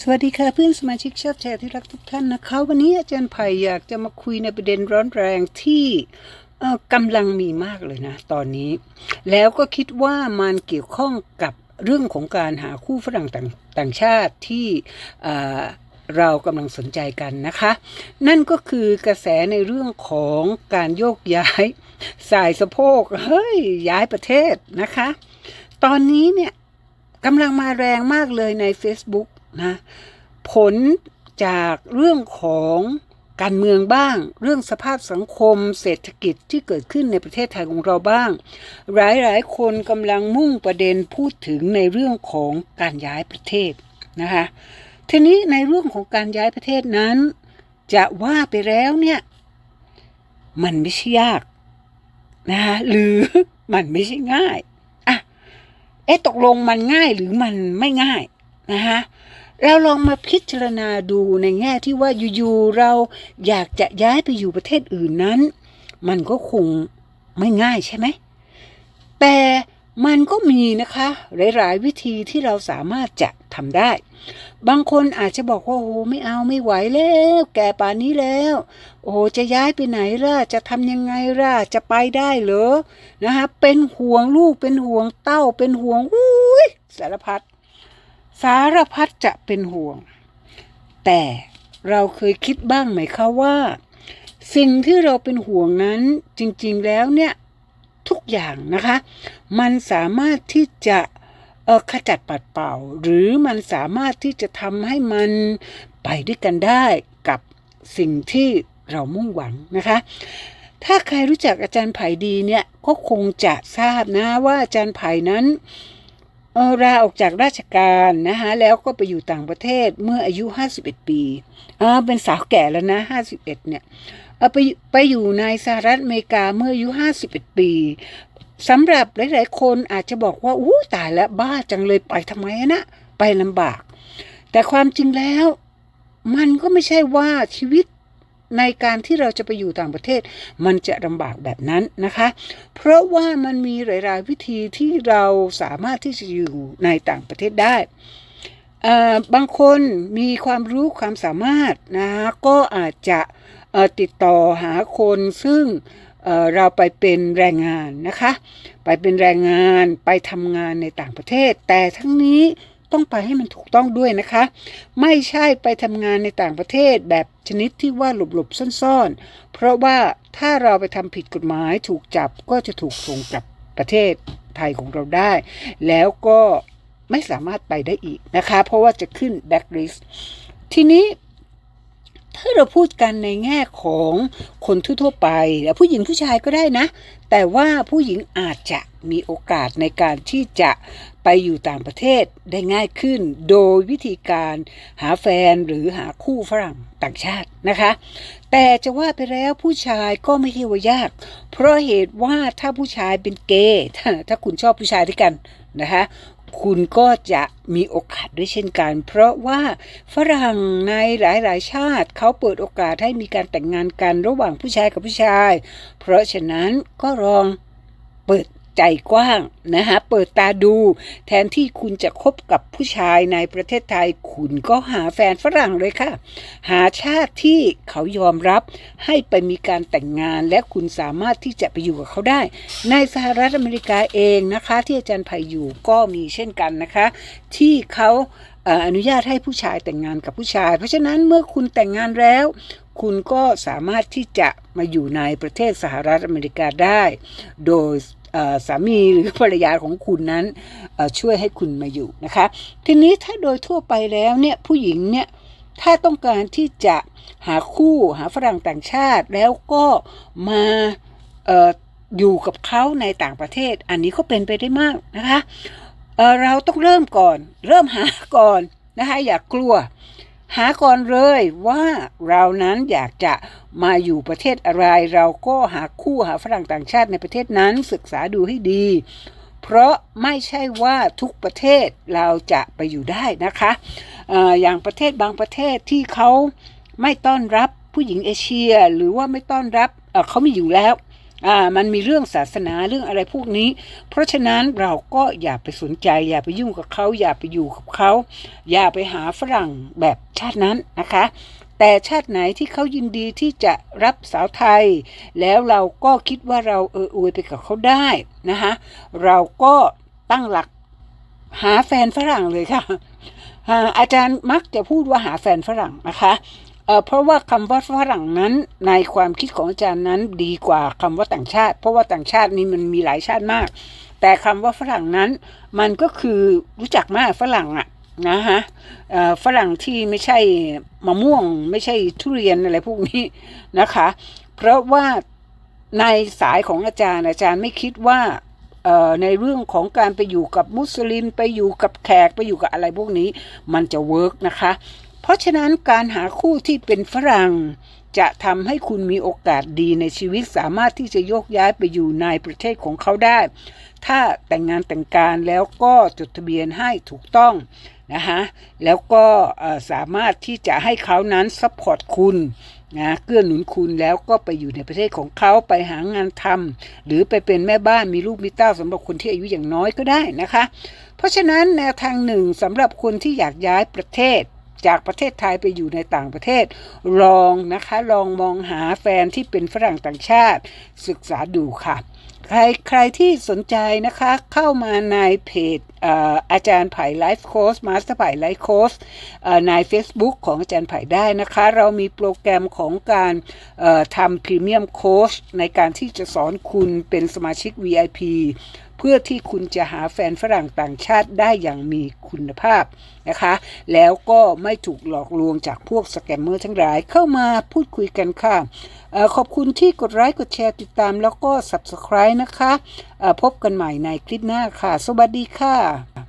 สวัสดีค่ะเพื่อนสมาชิกชอบแชร์ที่รักทุกท่านนะคะวันนี้อาจารย์ไผ่อยากจะมาคุยในประเด็นร้อนแรงที่กำลังมีมากเลยนะ ตอนนี้ แล้วก็คิดว่ามันเกี่ยวข้องกับเรื่องของการหาคู่ฝรั่งต่างางชาติที่เอ่อเรากำลังสนใจกันนะคะ นั่นก็คือกระแสในเรื่องของการโยกย้าย สายสะโพกเฮ้ยย้ายประเทศนะคะ ตอนนี้เนี่ยกำลังมาแรงมากเลยใน Facebook นะผลจากเรื่องของการเมืองบ้าง เรื่องสภาพสังคม เศรษฐกิจที่เกิดขึ้นในประเทศไทยของเราบ้าง หลายๆ คนกำลังมุ่งประเด็นพูดถึงในเรื่องของการย้ายประเทศนะคะทีนี้ในเรื่องของการย้ายประเทศนั้น จะว่าไปแล้วเนี่ยมันไม่ใช่ยากนะคะหรือมันไม่ใช่ง่ายอะเอ๊ะตกลงมันง่ายหรือมันไม่ง่ายนะคะ เราลองมาพิจารณาดูในแง่ที่ว่าอยู่ๆเราอยากจะย้ายไปอยู่ประเทศอื่นนั้น มันก็คงไม่ง่ายใช่ไหม แต่มันก็มีนะคะ หลายๆ วิธีที่เราสามารถจะทำได้ บางคนอาจจะบอกว่าโอ้ไม่เอาไม่ไหวแล้ว แก่ป่านนี้แล้ว โอ้จะย้ายไปไหนล่ะ จะทำยังไงล่ะ จะไปได้เหรอนะคะเป็นห่วงลูกเป็นห่วงเต้าเป็นห่วงอุ้ยสารพัด สารพัดจะเป็นห่วง แต่เราเคยคิดบ้างไหมคะว่า สิ่งที่เราเป็นห่วงนั้นจริงๆแล้วเนี่ย ทุกอย่างนะคะ มันสามารถที่จะเออขจัดปัดเป่า หรือมันสามารถที่จะทำให้มันไปด้วยกันได้กับสิ่งที่เรามุ่งหวังนะคะ ถ้าใครรู้จักอาจารย์ไผ่ดีเนี่ยก็คงจะทราบนะว่าอาจารย์ไผ่นั้น ลาออกจากราชการนะคะแล้วก็ไปอยู่ต่างประเทศเมื่ออายุ 51 ปีอ่าเป็นสาวแก่แล้วนะ 51 เนี่ยเออไปไปอยู่ในสหรัฐอเมริกาเมื่ออายุ 51 ปีสำหรับหลายๆ คนอาจจะบอกว่าอู้ตายแล้วบ้าจังเลยไปทำไมนะ ไปลำบาก แต่ความจริงแล้ว มันก็ไม่ใช่ว่าชีวิต ในการที่เราจะไปอยู่ต่างประเทศ มันจะลำบากแบบนั้นนะคะ เพราะว่ามันมีหลาย ๆ วิธีที่เราสามารถที่จะอยู่ในต่างประเทศได้บางคนมีความรู้ความสามารถนะก็อาจจะติดต่อหาคนซึ่งเเราไปเป็นแรงงานนะคะ ไปเป็นแรงงานไปทำงานในต่างประเทศ แต่ทั้งนี้ ต้องไปให้มันถูกต้องด้วยนะคะ ไม่ใช่ไปทำงานในต่างประเทศแบบชนิดที่ว่าหลบๆซ่อนๆ เพราะว่าถ้าเราไปทำผิดกฎหมายถูกจับก็จะถูกส่งกลับประเทศไทยของเราได้ แล้วก็ไม่สามารถไปได้อีกนะคะ เพราะว่าจะขึ้นแบ็กลิสทีนี้ ถ้าเราพูดกันในแง่ของคนทั่วๆไปผู้หญิงผู้ชายก็ได้นะ แต่ว่าผู้หญิงอาจจะมีโอกาสในการที่จะไปอยู่ต่างประเทศได้ง่ายขึ้น โดยวิธีการหาแฟนหรือหาคู่ฝรั่งต่างชาตินะคะ แต่จะว่าไปแล้วผู้ชายก็ไม่ใช่ว่ายาก เพราะเหตุว่าถ้าผู้ชายเป็นเกย์ถ้าคุณชอบผู้ชายด้วยกันนะคะ คุณก็จะมีโอกาสด้วยเช่นกัน เพราะว่าฝรั่งในหลายๆ ชาติเขาเปิดโอกาสให้มีการแต่งงานกันระหว่างผู้ชายกับผู้ชาย เพราะฉะนั้นก็ลองเปิด ใจกว้างนะคะเปิดตาดู แทนที่คุณจะคบกับผู้ชายในประเทศไทย คุณก็หาแฟนฝรั่งเลยค่ะ หาชาติที่เขายอมรับให้ไปมีการแต่งงาน และคุณสามารถที่จะไปอยู่กับเขาได้ ในสหรัฐอเมริกาเองนะคะ ที่อาจารย์ไผ่อยู่ก็มีเช่นกันนะคะ ที่เขาอนุญาตให้ผู้ชายแต่งงานกับผู้ชาย เพราะฉะนั้นเมื่อคุณแต่งงานแล้ว คุณก็สามารถที่จะมาอยู่ในประเทศสหรัฐอเมริกาได้ โดย สามีหรือภรรยาของคุณนั้นช่วยให้คุณมาอยู่นะคะ ทีนี้ถ้าโดยทั่วไปแล้วเนี่ยผู้หญิงเนี่ยถ้าต้องการที่จะหาคู่หาฝรั่งต่างชาติ แล้วก็มาอออยู่กับเขาในต่างประเทศ อันนี้ก็เป็นไปได้มากนะคะเเราต้องเริ่มก่อน เริ่มหาก่อนนะคะอย่ากกลัว หาก่อนเลยว่าเรานั้นอยากจะมาอยู่ประเทศอะไร เราก็หาคู่หาฝรั่งต่างชาติในประเทศนั้นศึกษาดูให้ดี เพราะไม่ใช่ว่าทุกประเทศเราจะไปอยู่ได้นะคะออย่างประเทศบางประเทศที่เขาไม่ต้อนรับผู้หญิงเอเชีย หรือว่าไม่ต้อนรับเเขามีอยู่แล้ว อ่ามันมีเรื่องศาสนาเรื่องอะไรพวกนี้ เพราะฉะนั้นเราก็อย่าไปสนใจ อย่าไปยุ่งกับเขาอย่าไปอยู่กับเขา อย่าไปหาฝรั่งแบบชาตินั้นนะคะแต่ชาติไหนที่เขายินดีที่จะรับสาวไทย แล้วเราก็คิดว่าเราเอออวยไปกับเขาได้นะคะเราก็ตั้งหลักหาแฟนฝรั่งเลยค่ะอ่าอาจารย์มักจะพูดว่าหาแฟนฝรั่งนะคะ เพราะว่าคำว่าฝรั่งนั้นในความคิดของอาจารย์นั้นดีกว่าคำว่าต่างชาติ เพราะว่าต่างชาตินี่มันมีหลายชาติมาก แต่คำว่าฝรั่งนั้น มันก็คือรู้จักมากฝรั่งอะนะฮะฝรั่งที่ไม่ใช่มะม่วง ไม่ใช่ทุเรียนอะไรพวกนี้นะคะ เพราะว่าในสายของอาจารย์อาจารย์ไม่คิดว่าในเรื่องของการไปอยู่กับมุสลิมไปอยู่กับแขกไปอยู่กับอะไรพวกนี้ มันจะเวิร์กนะคะ เพราะฉะนั้นการหาคู่ที่เป็นฝรั่ง จะทำให้คุณมีโอกาสดีในชีวิตสามารถที่จะโยกย้ายไปอยู่ในประเทศของเขาได้ ถ้าแต่งงานแต่งการแล้วก็จดทะเบียนให้ถูกต้องนะคะแล้วก็สามารถที่จะให้เขานั้นซัพพอร์ตคุณนะเกื้อหนุนคุณแล้วก็ไปอยู่ในประเทศของเขาไปหางานทำหรือไปเป็นแม่บ้านมีลูกมีเต้าสำหรับคนที่อายุอย่างน้อยก็ได้นะคะ เพราะฉะนั้นแนวทางหนึ่งสำหรับคนที่อยากย้ายประเทศ จากประเทศไทยไปอยู่ในต่างประเทศ ลองนะคะลองมองหาแฟนที่เป็นฝรั่งต่างชาติ ศึกษาดูค่ะใครใครที่สนใจนะคะเข้ามาในเพจอาจารย์ไผ่ไลฟ์โค้ชมาสเตอร์ไผ่ไลฟ์โค้ชใน Facebook ของอาจารย์ไผ่ได้นะคะ เรามีโปรแกรมของการทำพรีเมียมโค้ชในการที่จะสอนคุณเป็นสมาชิก VIP เพื่อที่คุณจะหาแฟนฝรั่งต่างชาติได้อย่างมีคุณภาพนะคะ แล้วก็ไม่ถูกหลอกลวงจากพวกสแกมเมอร์ทั้งหลายเข้ามาพูดคุยกันค่ะออขอบคุณที่กดไลค์กดแชร์ติดตามแล้วก็ Subscribe นะคะออพบกันใหม่ในคลิปหน้าค่ะ สวัสดีค่ะ